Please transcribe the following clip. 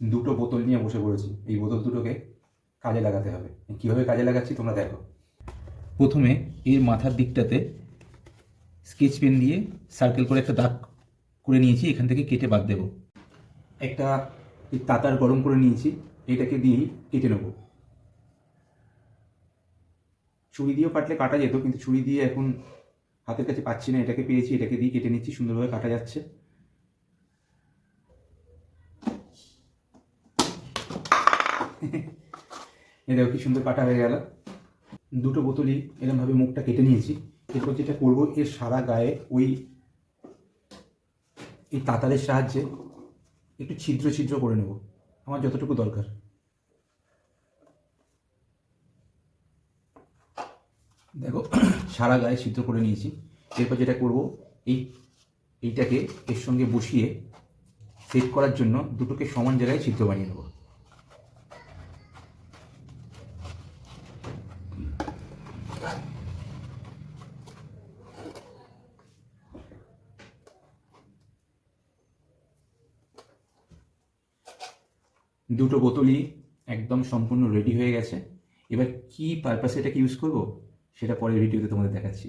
দুটো বোতল নিয়ে বসে পড়েছি। এই বোতল দুটোকে কাজে লাগাতে হবে। কীভাবে কাজে লাগাচ্ছি তোমরা দেখো। প্রথমে এর মাথার দিকটাতে স্কেচ পেন দিয়ে সার্কেল করে একটা দাগ করে নিয়েছি। এখান থেকে কেটে বাদ দেব। একটা তাতার গরম করে নিয়েছি। এটাকে দিয়েই কেটে নেব। ছুরি দিয়েও কাটলে কাটা যেত, কিন্তু ছুরি দিয়ে এখন হাতের কাছে পাচ্ছি না। এটাকে পেয়েছি এটাকে দিয়ে কেটে নিচ্ছি। সুন্দরভাবে কাটা যাচ্ছে। এ দেখো কি সুন্দর কাটা হয়ে গেল। দুটো বোতলই এরকমভাবে মুখটা কেটে নিয়েছি। এরপর যেটা করব, এর সারা গায়ে ওই এই তাতারের সাহায্যে একটু ছিদ্র ছিদ্র করে নেব। আমার যতটুকু দরকার। দেখো, সারা গায়ে ছিদ্র করে নিয়েছি। এরপর যেটা করব, এই এইটাকে এর সঙ্গে বসিয়ে সেট করার জন্য দুটোকে সমান জায়গায় ছিদ্র বানিয়ে নেব। দুটো বোতলই একদম সম্পূর্ণ রেডি হয়ে গেছে। এবার কি পারপাসে এটাকে ইউজ করব, সেটা পরের ভিডিওতে তোমাদের দেখাচ্ছি।